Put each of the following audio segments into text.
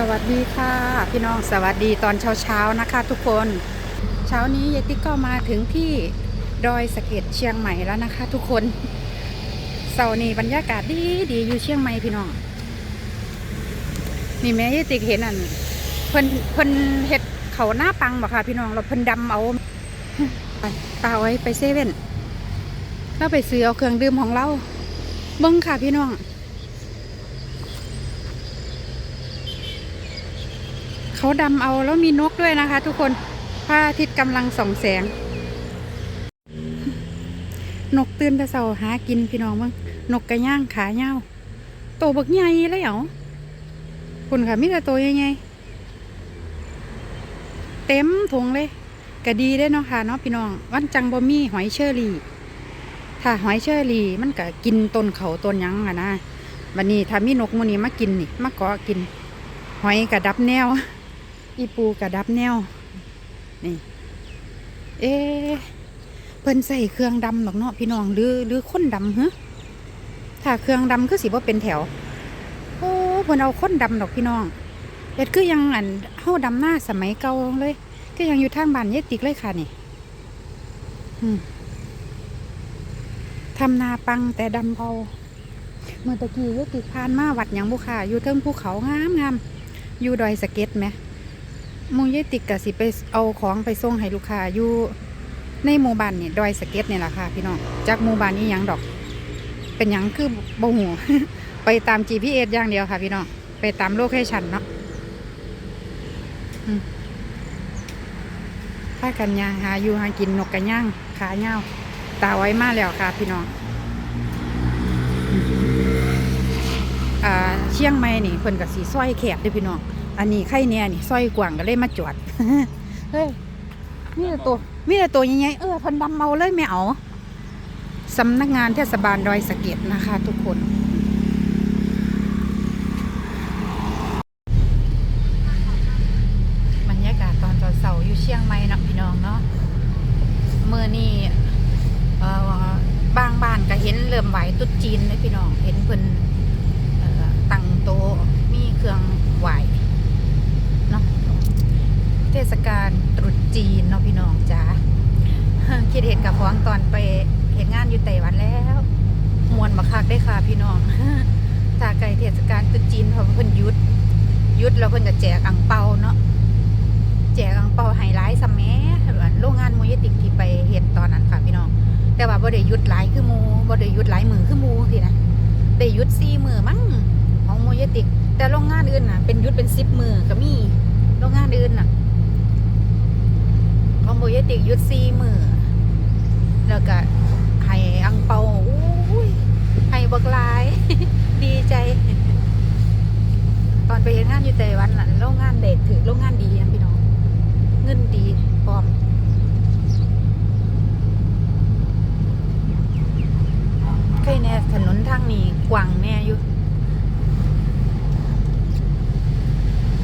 สวัสดีค่ะ พี่น้องสวัสดีตอนเช้าๆนะคะ ทุกคน เช้านี้ยายติ๊กก็มาถึงที่ดอยสะเก็ดเชียงใหม่แล้วนะคะ ทุกคนเสาร์นี้บรรยากาศดีดีอยู่เชียงใหม่พี่น้องนี่แม่ยายติ๊กเห็นอันเพิ่นเพิ่นเฮ็ดเขาหน้าปังบ่ค่ะ พี่น้องเราเพิ่นดำเอาไปตาไว้ไปเซเว่นแล้วไปซื้อเอาเครื่องดื่มของเราเบิ้งค่ะพี่น้อง เขาดำเอาแล้วมีนกด้วยนะคะ ทุกคนพระอาทิตย์กำลังส่องแสง นกตื่นแต่เช้าหากินพี่น้องมึงนกกระย่างขาเงาโตบักใหญ่เลยเหรอคุณค่ะมิต่โตใหญ่ๆเต็มถุงเลยก็ดีได้เนาะค่ะเนาะพี่น้องวันจังบ่มีหอยเชอรี่ ถ้าหอยเชอรี่มันก็กินต้นเขาต้นยังอะนะวันนี้ถ้ามีนกมูนี้มากินนี่มาเกาะกิน หอยกระดับแนว อีปูกระดับแนว นี่ เอ๊เพิ่นใส่เครื่องดำหรอกเนาะพี่น้องหรือหรือคนดำเฮะถ้าเครื่องดำคือสิบ่เป็นแถว โอ้เพิ่นเอาคนดำดอกพี่น้องเอ็ดคือยังอันเฮาดำหน้าสมัยเก่าเลยคือยังอยู่ทางบ้านเยติกเลยค่ะนี่ทำนาปังแต่ดำเอาเมื่อตะกี้เยติกผ่านมาวัดยังบุค่ะอยู่เทิงภูเขางามงามอยู่ดอยสะเก็ดไหม มูยายติกกะสิไปเอาของไปส่งให้ลูกค้าอยู่ในหมู่บ้านนี่ดอยสะเก็ดนี่แหละค่ะพี่น้องจากหมู่บ้านนี้ยังดอก เป็นยังคือบ่หูไปตาม GPS อย่างเดียวค่ะ พี่น้องไปตามโลเคชันเนาะอืมถ้ากันยางหาอยู่หากินนกกระย่างขาเงาตาไว้มาแล้วค่ะ พี่น้องอ่าเชียงใหม่นี่เพิ่นกับสีส้อยแคบเด้อพี่น้อง อันนี้ไข่เนี่ยนี่สร้อยกว่างก็เลยมาจอดเฮ้ยมีแต่ตัวมีแต่ตัวใหญ่ๆเออเพันดำเมาเลยไม่เอาสำนักงานเทศบาลดอยสะเก็ดนะคะ ทุกคนบรรยากาศตอนเสาร์อยู่เชียงใหม่นะพี่น้องเนาะเมื่อนี่เอ่อบางบ้านก็เห็นเริ่มไหวตุ๊ดจีนเลยพี่น้องเห็นเพิ่นเอ่อตั้งโต๊ะมีเครื่องไหว เนาะเทศกาลตรุษ จีนเนาะพี่น้องจ้าคิดเห็นกับฟ้องตอนไปเห็นงานอยู่ไต้หวันแล้วมวนมาคักได้ค่ะพี่น้องถ้าไกลเทศกาลตุจีนเพอเพิ่นยุดยุดแล้วเพิ่นจะแจกอังเปาเนาะแจกอังเปาไฮไลท์ซัมแหม่โรงงานโมยติกที่ไปเห็นตอนนั้นค่ะพี่น้อง แต่ว่าบ่ได้ยุดหลายคือมูบ่ได้ยุดหลายมือคือมูสินะได้ยุดสี่มือมั้งของโมยติก แต่โรงงานอื่นน่ะเป็นยุดเป็นสิบมือก็มีโรงงานอื่นน่ะ องโบยติกยุดสี่มือแล้วก็ให้อังเปาอุ้ยให้บักลาย ดีใจ ตอนไปเห็นงานอยู่ไต้หวันน่ะโรงงานเด็กถือโรงงานดีนะพี่น้องเงินดีพร้อมใครแน่ถนนทางนี้กว้างแน่อยู่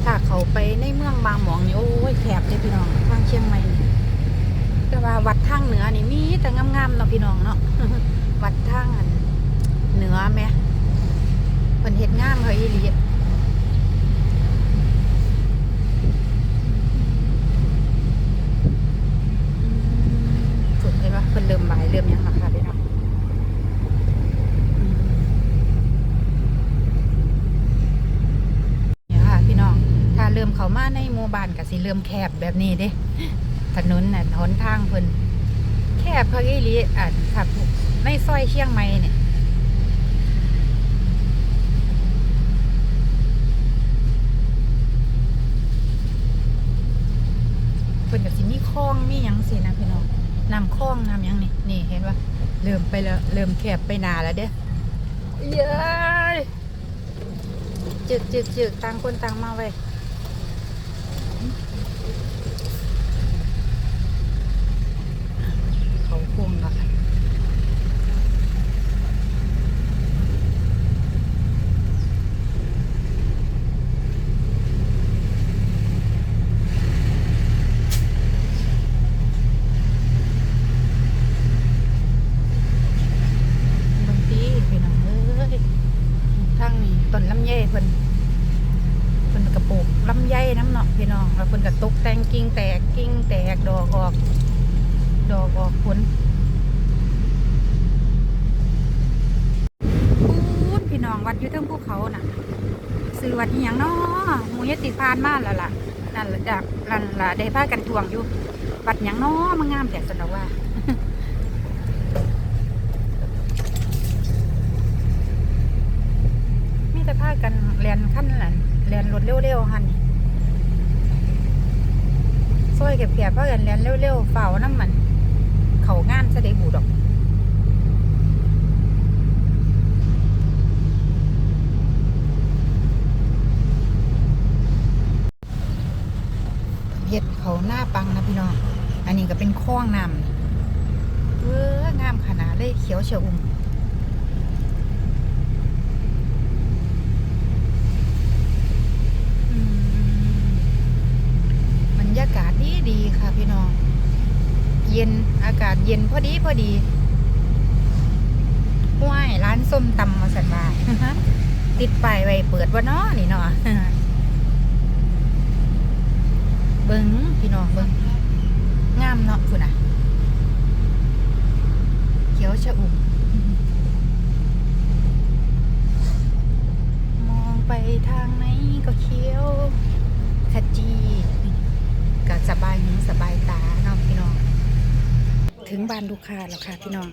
ถ้าเขาไปในเมืองบางหมองนี่โอ้ยแคบเลยพี่น้องทางเชียงใหม่ แต่ว่าวัดทางเหนือนี่มีแต่งามๆเนาะพี่น้องเนาะวัดทางเหนือแม่เพิ่นเฮ็ดงามเขาอีหลีสุดเลยปะเพิ่นเริ่มใบเริ่มยังหราคาพี่น้องเนี่ยค่ะพี่น้อง ถ้าเริ่มเขามาในหมู่บ้านก็สิเริ่มแคบแบบนี้เด้ ถนนน่ะหนทางเพิ่นแคบเขาอีหลีอะครับในซอยเชียงใหม่เนี่ยเพิ่นก็สิมีคลองมีหยังสินะพี่น้องน้ำคลองน้ำหยังนี่นี่เห็นปะเริ่มไปแล้วเริ่มแคบไปนาแล้วเด้เย้จึกจึกจึกต่างคนต่างมาไว้ยเขาพุ่งแล้วค่ะบางทีพี่ น้อนลำไยเพิ่นเพิ่นกับปลูกลำไยน้ำเนาะพี่น้องแล้วเพิ่นก็ตกแตงกิ่งแตกกิ่งแตกดอกออก ดอกออกผลพูดพี่น้องวัดอยู่เทั้งภูเขาน่ะซื้อวัดอหย่างเนาะหมูยติพานมาแล้วล่ะนั่นล่ะนั่นล่ะได้พากันทวงอยู่วัดหยังเนาะมันงามแต่สนอว่า มี แต่พากันเรียนขั้นหลันเรียนรถเร็วๆหันซอยเก็บแผบพากันเรียนเร็วๆเฝ้าน้ำมัน เขางานจะได้บูดอกเฮ็ดเขาหน้าปังนะพี่น้อง อันนี้ก็เป็นคลองน้ำเอองามขนาดเลยเขียวเฉียวอุ่มอืมบรรยากาศดีดีๆค่ะพี่น้อง เย็นอากาศเย็นพอดีพอดีห้วยร้านส้มตำมาสันว่าติดป้ายไว้เปิดว่านาะนี่เนาะเบิ้งพี่น้องเบิ้งงามเนาะคุณอะ เขียวชะอุ่มมองไปทางไหนก็เขียวขจีก็สบายหูสบายตาเนาะพี่น้อง ถึงบ้านลูกค้าแล้วค่ะพี่น้อง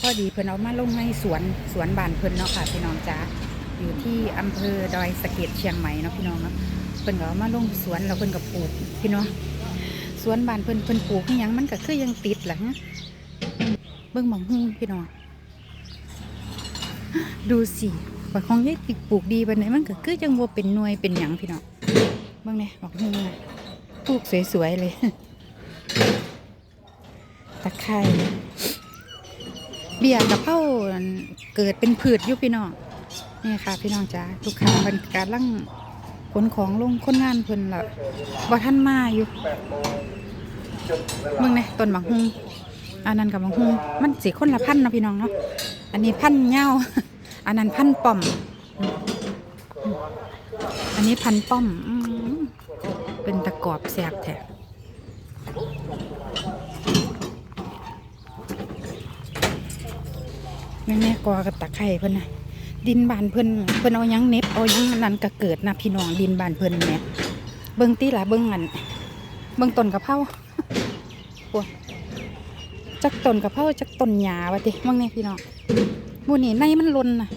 พอดีเพิ่นเอามาลงในสวนสวนบ้านเพิ่นเนาะค่ะพี่น้องจ้าอยู่ที่อำเภอดอยสะเก็ดเชียงใหม่เนาะพี่น้องเนาะเพิ่นก็เอามาลงสวนแล้วเพิ่นก็ปลูกพี่น้องสวนบ้านเพิ่นเพิ่นปลูกยังมันก็คือยังติดแหละฮะเบิ่งหมองหุ้งพี่น้องดูสิว่าของยายติกปลูกดีปานไหนมันก็คือจังบ่เป็นหน่วยเป็นหยังพี่น้องเบิ่งแหน่หมองหุ้งนะปลูกสวยๆเลย ตะไคร้เบี้ยกับเผาเกิดเป็นผืดอยู่พี่น้องนี่ค่ะ พี่น้องจ้าลูกค้าเพิ่นกำลังขนของลงคนงานเพิ่นละบ่ทันมาอยู่มึงเนี่ยต้นบักฮุงอันนั้นกับบักฮุงมันสิคนละพันนะพี่น้องเนาะอันนี้พันเหย้าอันนั้นพันป้อม อันนี้พันป้อมอืมเป็นตะกรอบแสบแท้ แม่แม่กอกับตะไคร่เพิ่นนะดินบานเพิ่นเพิ่นเอายังเน็บเอายังนั้นก็เกิดนะพี่น้องดินบานเพิ่นแหม่ยเบิ่งตีละเบิ่งอันเบิ่งต้นกระเพราปวดจักต้นกระเพราจักต้นหญ้าวะติเบิ่งนี่พี่น้องมูนี่ในมันลนนะ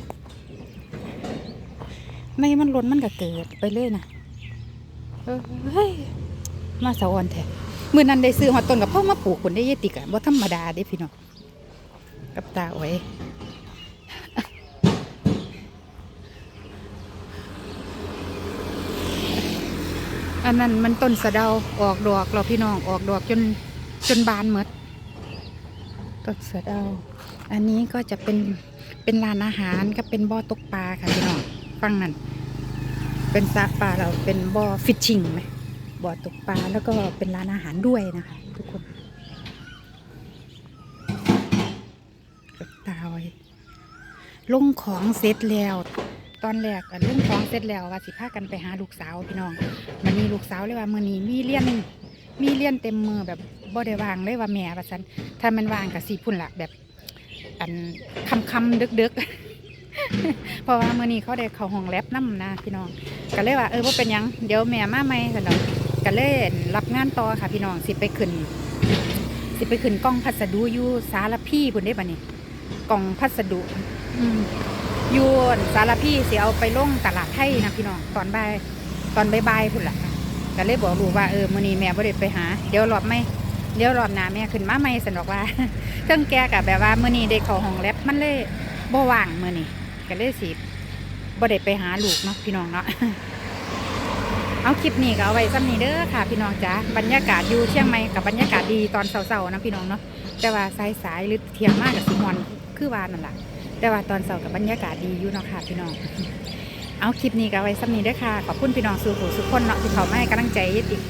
ในมันลนมันก็เกิดไปเลยน่ะเออเฮ้ยมาสะออนแท้มื้อนั้นได้ซื้อฮอต้นกะเพรามาปลูกคนได้ยายติกะบ่ธรรมดาเด้พี่น้องกับตาอ้อย อันนั้นมันต้นสะเดาออกดอกเราพี่น้องออกดอกจนจนบานหมดต้นสะเดา อันนี้ก็จะเป็นเป็นร้านอาหารก็เป็นบ่อตกปลาค่ะพี่น้องฟังนั่นเป็นสระปลาเราเป็นบ่อฟิชชิงไหมบ่อตกปลาแล้วก็เป็นร้านอาหารด้วยนะคะ ทุกคนตาไว้ลงของเสร็จแล้ว ตอนแรกอะลงของเสร็จแล้วว่าสิพากันไปหาลูกสาวพี่น้องมันมีลูกสาวเลยว่ามือนี้มีเรียนมีเรียนเต็มมือแบบบ่ได้วางเลยว่าแม่ว่าซั่นถ้ามันวางก็สิพุ่นละแบบอันคำคำดึกดึกๆเพราะว่ามือนี้เขาได้เขาห้องแลบนํนะพี่น้องก็เลยว่าเออบ่เป็นยังเดี๋ยวแม่มาใหม่ซั่นดอกก็เลยรับงานต่อค่ะพี่น้องสิไปขึ้น สิไปขึ้นกล้องพัสดุอยู่สารพี่พุ่นได้ปะนี่กล่องพัสดุ อืม ยู่สารพี่เสิเอาไปลงตลาดไทยนะพี่น้องตอนบ่ายตอนบ่ายๆพุ่นละก็เลยบอกลูกว่าเออมื้อนี้แม่บ่ได้ไปหา เดี๋ยวรอบไม่เดี๋ยวรอบหน้าแม่ขึ้นมาใหม่สนอกว่าเครื่องแกกับแบบว่ามื้อนี้ได้เข้าห้องแลบมันเลยบ่ว่างมื้อนี้ก็เลยสิบ่ได้ไปหาลูกเนาะพี่น้องเนาะเอาคลิปนี้ก็เอาไว้ซ้ำนี้เด้อค่ะ พี่น้องจ้าบรรยากาศอยู่เชียงใหม่กับบรรยากาศดีตอนเช้าๆนะพี่น้องเนาะแต่ว่าสายสายๆหรือเที่ยงมากกับสิมอนคือวานนั่นแหละ แต่ว่าตอนเสาร์กับบรรยากาศดีอยู่เนาะค่ะพี่น้อง เอาคลิปนี้ก็ไว้สักนี้ด้อค่ะ ขอบคุณพี่น้องสู่หูสุขคนเนาะที่เขามาให้กำลังใจยึดติด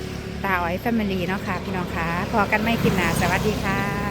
ตาไว้แฟมิลี่เนาะค่ะพี่น้องค่ะพอกันไม่คลิปหนาสวัสดีค่ะ